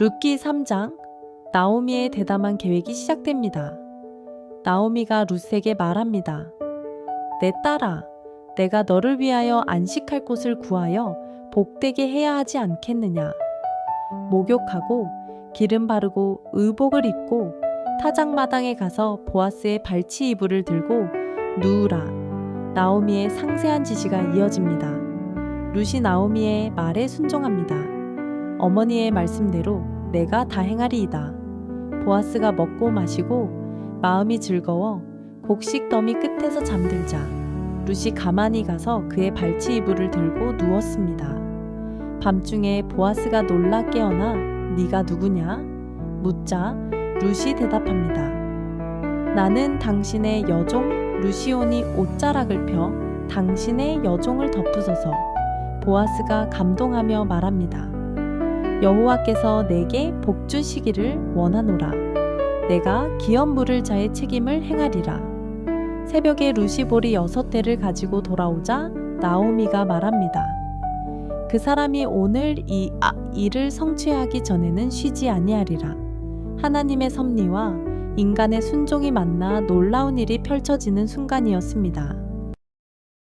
룻기 3장 나오미의 대담한 계획이 시작됩니다. 나오미가 룻에게 말합니다. 내 딸아, 내가 너를 위하여 안식할 곳을 구하여 복되게 해야 하지 않겠느냐. 목욕하고 기름 바르고 의복을 입고 타작마당에 가서 보아스의 발치 이불을 들고 누우라. 나오미의 상세한 지시가 이어집니다. 룻이 나오미의 말에 순종합니다. 어머니의 말씀대로 내가 다 행하리이다. 보아스가 먹고 마시고 마음이 즐거워 곡식 더미 끝에서 잠들자. 룻이 가만히 가서 그의 발치 이불을 들고 누웠습니다. 밤중에 보아스가 놀라 깨어나 네가 누구냐? 묻자 룻이 대답합니다. 나는 당신의 여종 루시온이 옷자락을 펴 당신의 여종을 덮으소서. 보아스가 감동하며 말합니다. 여호와께서 내게 복 주시기를 원하노라. 내가 물을 자의 책임을 행하리라. 새벽에 루시볼이 여섯 대를 가지고 돌아오자 나오미가 말합니다. 그 사람이 오늘 이 아, 일을 성취하기 전에는 쉬지 아니하리라. 하나님의 섭리와 인간의 순종이 만나 놀라운 일이 펼쳐지는 순간이었습니다.